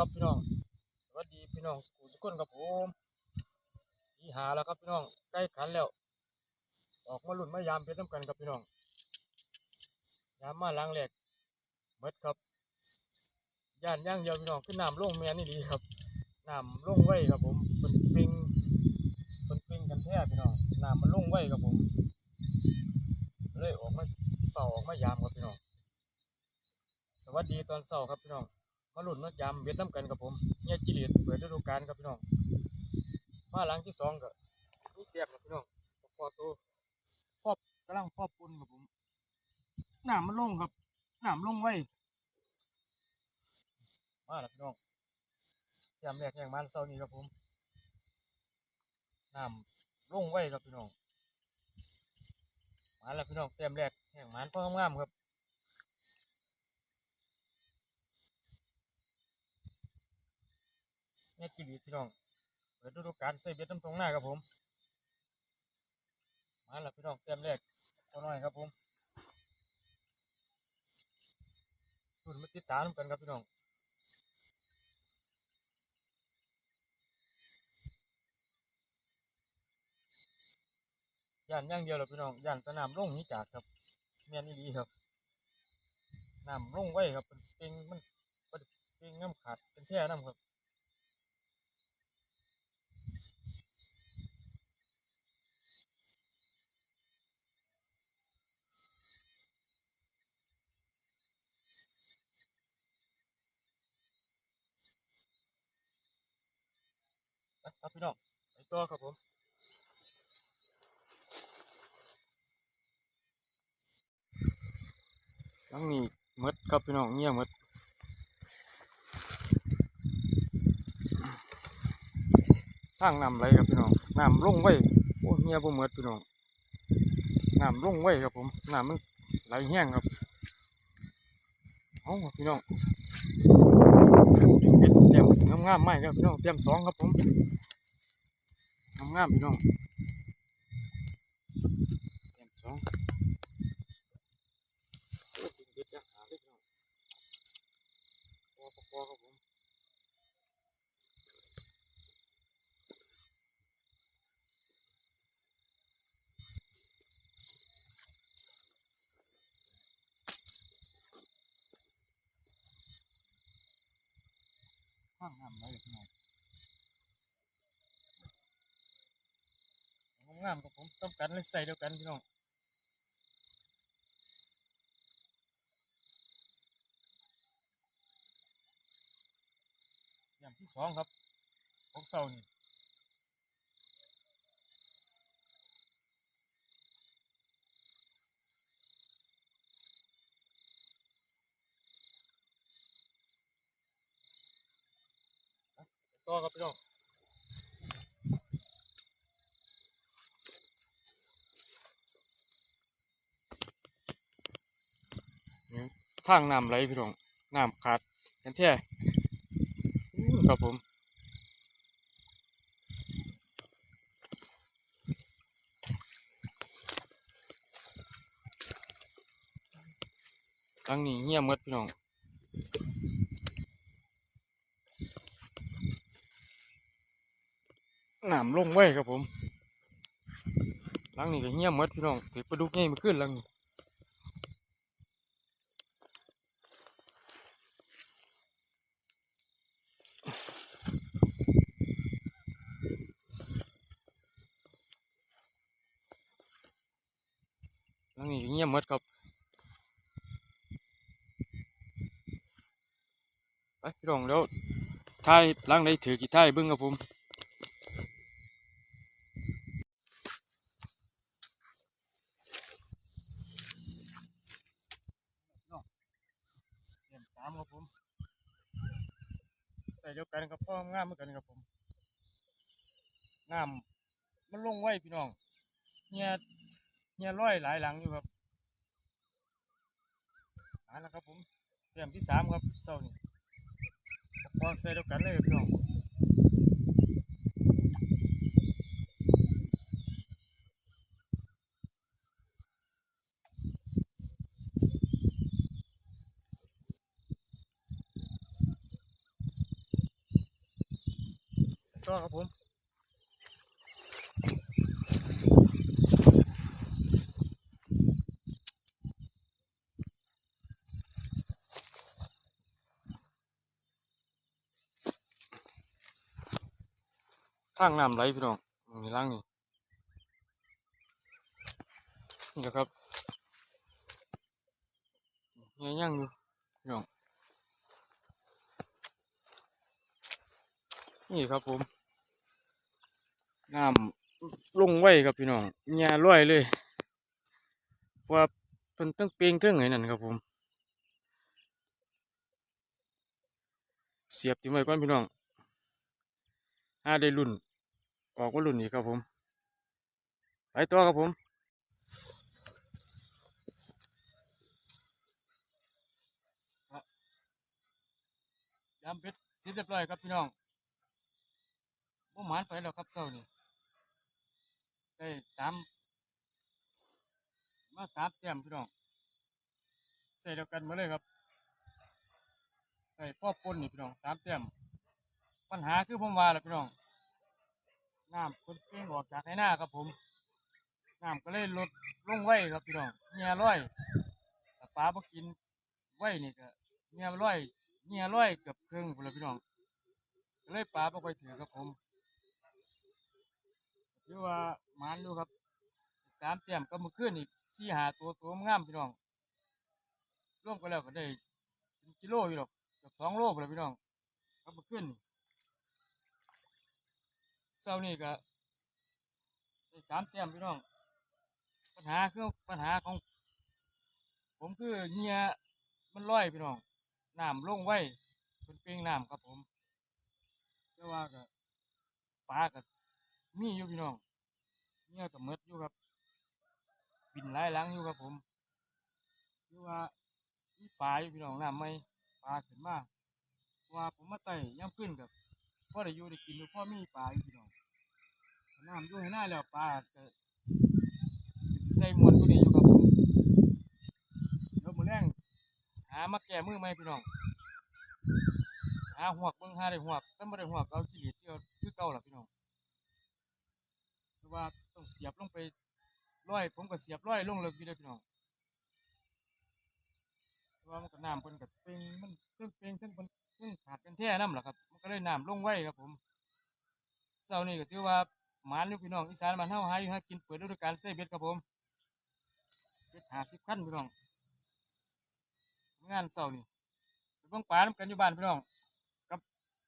ครับพี่น้อง สวัสดีพี่น้องสกุลทุกคนครับผมที่หาแล้วครับพี่น้องใกล้ขันแล้ว ออกมาลุ่นมายามเพชรน้ำกันครับพี่น้อง ยามมาล้างแหลกเมดครับย่านย่างเดียวพี่น้องขึ้นน้ำลงแมนนี่ดีครับน้ำลงไว้ครับผมเป็นปิงเป็นปิงกันแท้พี่น้องน้ำมันลงไว้ครับผม เลยออกมาเป่าออกมายามครับพี่น้อง สวัสดีตอนเช้าครับพี่น้อง มาลุ่นมายามเวียดน้ำกันครับผมเนี่ยจิเลียดเปิดฤดูกาลครับพี่น้องมาหลังที่สองก็ลูกแก้มครับพี่น้องพอโตพอบกำลังพอบปุ่นครับผมหน้ำมันลงครับหน้ำลงไว้มาแล้วพี่น้องยามแรกแห่งมันเช้านี้ครับผมหน้ำลงไว้ครับพี่น้องมาแล้วพี่น้องเต็มแรกแห่งมันพ่องามครับ แม่กิริพี่น้องเปิดฤดูกาลใส่เบ็ดน้ำตรงหน้าครับผม มาแล้วพี่น้องเต็มแรกพอน้อยครับผมรุ่นมาติดตามกันครับพี่น้องย่านย่างเดียวเลยพี่น้องย่านสนามลงนี้จากครับเมียนี่ดีครับน้ำลงไว้ครับเป็นปิงมันเป็นปิงน้ำขาดเป็นแท่น้ำครับ ครับพี่น้องไปตัวครับผมหลังนี้มดครับพี่น้องเงียบหมดทางน้ำไหลครับพี่น้องน้ำลงไว้โอ้เงียบบ่มดพี่น้องน้ำลงไว้ครับผมน้ำมันไหลแห้งครับเอาพี่น้อง งามไหมครับพี่น้องเตรียมสองครับผมงามงามพี่น้องเตรียมสองโอ้จริงเด็ดยักษ์หาเลยพี่น้องพอพอพอครับผม ข้างงามเลยพี่น้องงามกับผมต้องกันเลยใส่เดียวกันพี่น้องอย่างที่สองครับของเสานี่ ต่อครับพี่น้องทางน้ำไหลพี่น้องน้ำขาดกันแท้ครับผมทางนี้เงียบหมดพี่น้องำลงไว้ครับผมหลังนี้ก็เงียบหมดพี่น้องถือปลาดุกใหญ่มาขึ้นหลังนี้หลังนี้ก็เงียบหมดครับไปพี่น้องเดี๋ยวท้ายหลังใดถือกี่ท้ายบิ้งครับผมเตรียมสามครับผมใส่เดียวกันกับพ่องามเหมือนกันครับผมงามมันลงไว้พี่น้องเนี่ยเนี่ยร้อยหลายหลังอยู่ครับมาแล้วครับผมเตรียมที่สามครับเศร้านี่พอใส่เดียวกันเลยพี่น้อง ต่อครับผมทางน้ำไหลพี่น้องมีล่างนี่นี่แหละครับยังยังอยู่พี่น้องนี่ครับผม น้ำลงไว้ครับพี่น้องหญ้าร้อยเลยว่าเพิ่นตั้งเปียงตั้งไงนั่นครับผม เสียบทิ้งไว้ก่อนพี่น้องถ้าได้รุ่น ออกว่ารุ่นอีกครับผม ไปต่อครับผมยามเป็ดเสร็จเรียบร้อยครับพี่น้องบ่หมานไปแล้วครับเช้านี่ ได้สามมาสามแต้มพี่น้องใส่เดียวกันหมาเลยครับใส่พ่อปนนี่พี่น้องสามแต้มปัญหาคือผมว่าแหละพี่น้องน้ำคนเก่งออกจากในหน้าครับผมน้ำก็เลยลดลงไว้ครับพี่น้องเงียร้อยแต่ปลาบ่กินไว้นี่ก็เงียร้อยเงียร้อยเกือบครึ่งพุ่นละพี่น้องก็เลยปลาบ่ค่อยถือครับผม ถือว่าหมานดูครับสามเต็มก็มือขึ้นอีกสี่หาตัวตัวงามพี่น้องร่วมกันแล้วก็ได้เป็นกิโลอยู่หรอกเกือบสองโลไปเลยพี่น้องก็มือขึ้นเช้านี้ก็ได้สามเต็มพี่น้อง ปัญหาคือปัญหาของ ผมคือเงียมันลอยพี่น้องน้ำลงไว้เป็นเปียงน้ำครับผมแต่ว่าก็ปลาก็ มีอยู่พี่น้องเนี่ยกับมดอยู่ครับ บินหลายหลังอยู่ครับผมคือว่ามีปลาอยู่พี่น้องน้ำไม่ปลาขึ้นมาว่าผมมาไต่ย่ำขึ้นกับพ่อได้อยู่ได้กินอยู่พ่อมีปลาอยู่พี่น้องน้ำอยู่ให้หน้าแล้วปลาก็ใส่หมวนตัวนี้อยู่ครับผมเดี๋ยวมือแรงหามาแก้มือไหมพี่น้องหาหัวกเบิ่งหาได้หัวกถ้าไม่ได้หัวกเอาจิหลีเที่ยวคือเก่าล่ะพี่น้อง ว่าต้องเสียบลงไปร้อย ผมก็เสียบร้อยลงเลยพี่เด้พี่น้องเพราะว่ามันก็น้ำเพิ่นกับเป็นมันเพิ่งเป็นเพิ่งเป็นเพิ่งขาดกันแท้น้ำแหละครับ มันก็เลยน้ำลงไว้ครับผมเช้านี้ก็ถือว่าหมานอยู่พี่น้องอีสานบ้านเฮาหาอยู่หากินเปิดฤดูกาลเซเบ็ดครับผมเบ็ดหาสิบขั้นพี่น้อง งานเช้านี้ไปเบิ่งปลาน้ำกันอยู่บ้านพี่น้องกับ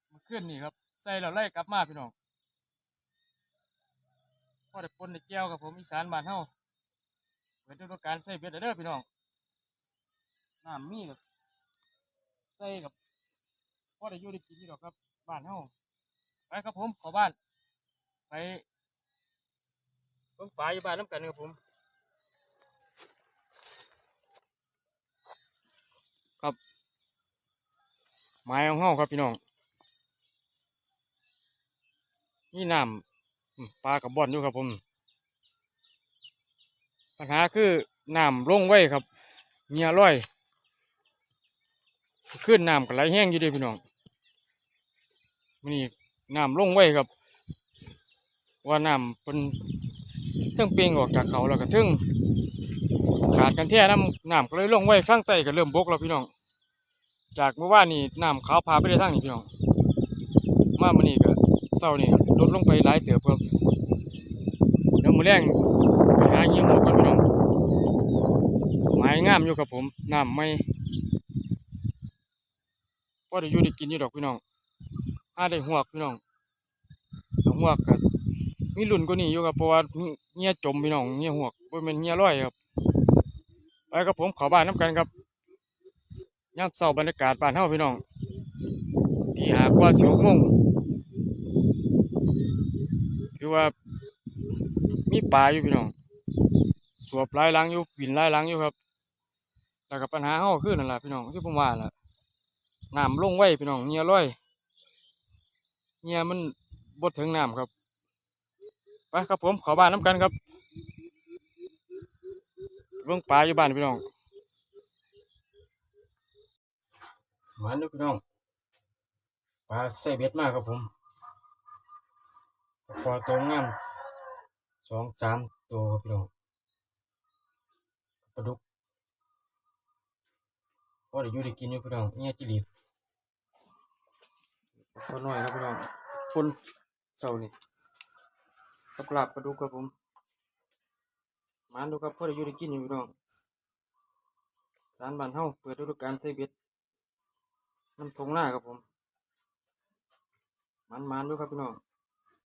เมื่อคืนนี่ครับใส่แล้วไล่กลับมาพี่น้อง พ่อได้ปนได้แก้วกับผมอีสานบ้านเฮาเปิดฤดูกาลใส่เบ็ดเด้อพี่น้องน้ำมีกับใส่กับพ่อได้อยู่ได้กินนี่ดอกครับ บ้านเฮาไปครับผมขอบ้าน ไปเบิ่งปลาอยู่บ้านน้ำกันครับผม ครับไม้ของเฮาครับพี่น้องนี่น้ำ ปลากับบอนอยู่ครับผม ปัญหาคือน้ำลงไว้ครับเงียร้อยขึ้นน้ำก็ไหลแห้งอยู่ดีพี่น้องมันนี่น้ำลงไว้ครับ ว่าน้ำเป็นเทิงเปลียงออกจากเขาแล้วก็เทิงขาดกันแท้น้ำน้ำก็เลยลงไว้ข้างใต้ก็เริ่มบกแล้วพี่น้อง จากเมื่อวานนี่น้ำขาวพาไปได้ทางนี่พี่น้อง มามันนี่ก็ เศร้านี่ลดลงไปหลายเติบครับเดี๋ยวมือแรงไปหาเงี้ยหมดกันพี่น้องไม้งามอยู่กับผมน้ำไม่พอได้อยู่ได้กินอยู่ดอกพี่น้องห้าได้หวกพี่น้องเอาหวกกันมีรุ่นกว่านี้อยู่ครับเพราะว่าเงี้ยจมพี่น้องเงี้ยหวกบ่แม่นเงี้ยร้อยครับไปกับผมขอบ้านน้ำกันครับย่ำเศร้าบรรยากาศบ้านเฮาพี่น้องที่หากว่าสิบโมงือว่า มีปลาอยู่พี่น้องสวบหลายหลังอยู่บินหลายหลังอยู่ครับแต่กับปัญหาเฮาคือนั่นแหละพี่น้องที่ผมว่าแหละน้ำลงไว้พี่น้องเงียร้อยเงียมันบดถึงน้ำครับไปครับผมขอบ้านน้ำกันครับเบิ่งปลาอยู่บ้านพี่น้องหวานอยู่พี่น้องปลาใส่เบ็ดมากครับผม พอตัวงามสองสามตัวครับพี่น้องปลาดุกพอได้อยู่ได้กินอยู่พี่น้องเนี่ยจิริพอน้อยครับพี่น้องคนเศร้านี่กับลาบปลาดุกครับผมมาดูครับพอได้อยู่ได้กินอยู่พี่น้องสารบ้านเฮาเปิดฤดูกาลใส่เบ็ดน้ำทงหน้าครับผมมันมันๆดูครับพี่น้อง